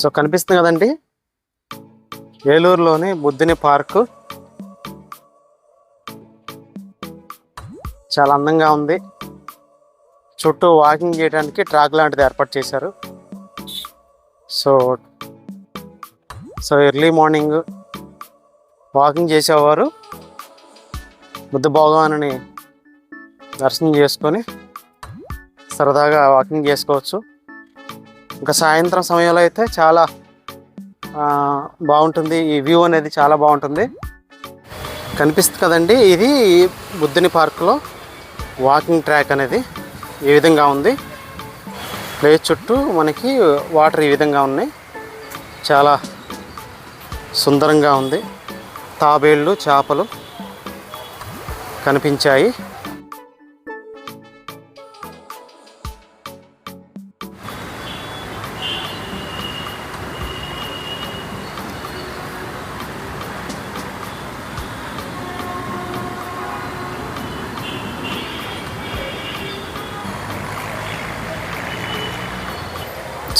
So కనిపిస్తుంది కదండి? ఏలూరులోని బుద్ధిని పార్కు. చాలా అందంగా ఉంది. చుట్టూ వాకింగ్ చేయడానికి ట్రాక్ లాంటిది ఏర్పాటు చేశారు. So so early morning walking చేసేవారు. బుద్ధ భగవానుని దర్శనం చేసుకొని సరదాగా వాకింగ్ చేసుకోవచ్చు. ఇంకా సాయంత్రం సమయంలో అయితే చాలా బాగుంటుంది. ఈ వ్యూ అనేది చాలా బాగుంటుంది. కనిపిస్తుంది కదండి ఇది బుద్ధుని పార్కులో వాకింగ్ ట్రాక్ అనేది ఈ విధంగా ఉంది. ప్లేస్ చుట్టూ మనకి వాటర్ ఈ విధంగా ఉన్నాయి. చాలా సుందరంగా ఉంది. తాబేళ్ళు చేపలు కనిపించాయి.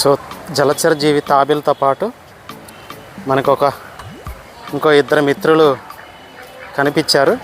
సో జలచర జీవి తాబిలతో పాటు మనకు ఒక ఇంకో ఇద్దరు మిత్రులు కనిపించారు.